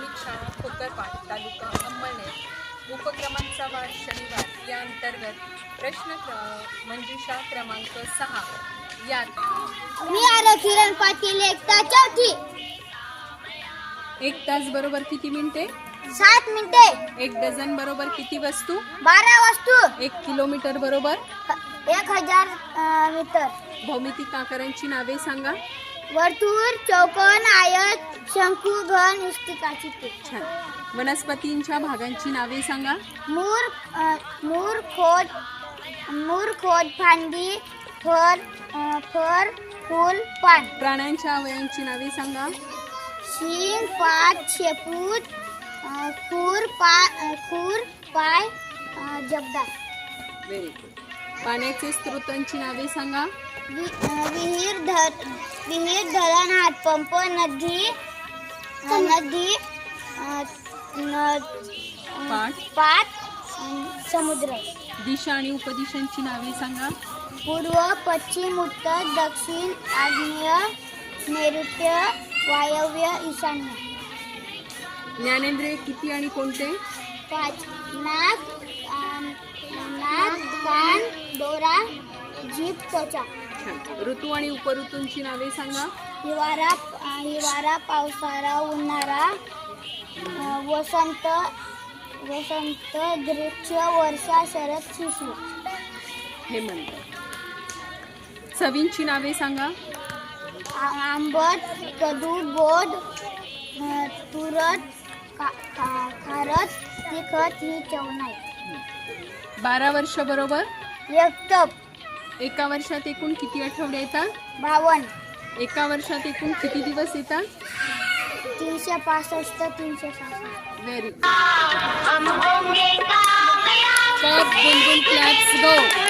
पिंपरपाट तालुका अंमळनेर उपक्रमांचा वार शनिवार. या अंतर्गत प्रश्न मंजुषा क्रमांक सहा. यात मी पाटील एकता चौथी. एक तास बरोबर किती मिनिटे? सात मिनिटे. एक डझन बरोबर किती वस्तू? बारा वस्तू. एक किलोमीटर बरोबर? एक हजार अं, मीटर. भौमितिक आकारांची नावे सांगा. वर्तुळ चौकोन आयत शंकू घन इष्टिकाची छान. वनस्पतींच्या भागांची नावे सांगा. मूर अं, मूर खोड मूर खोड फांदी फर अं, फर फूल पान. प्राण्यांच्या अवयांची नावे सांगा. शिंग पाठ शेपूट अं, खूर पा अं, खूर पाय अं, जबडा व्हेरी गुड पाण्याचे स्रोतांची नावे सांगा. विहीर धर विहीर धरण हातपंप नदी नदी पाट समुद्र. दिशा आणि उपदिशांची नावे सांगा. पूर्व पश्चिम उत्तर दक्षिण आग्नेय नैऋत्य वायव्य ईशान्य. ज्ञानेंद्रिय किती आणि कोणते? पाच. नाक जीभ त्वचा छान. ऋतू आणि उपऋतूंची नावे सांगा. हिवाळा अं, हिवाळा पावसाळा उन्हाळा वसंत वसंत ग्रीष्म वर्षा शरद शिशु. हेमंत चवींची नावे सांगा. आ- आंबट गोड अं, तुरट का- खा- खारट तिखट ही चव नाही. बारा वर्ष बरोबर? एक टप एका वर्षात एकूण किती आठवडे येतात? बावन. एका वर्षात एकूण किती दिवस येतात? तीनशे पासष्ट तीनशे सहासष्ट. व्हेरी बुलबुल क्लॅप्स गो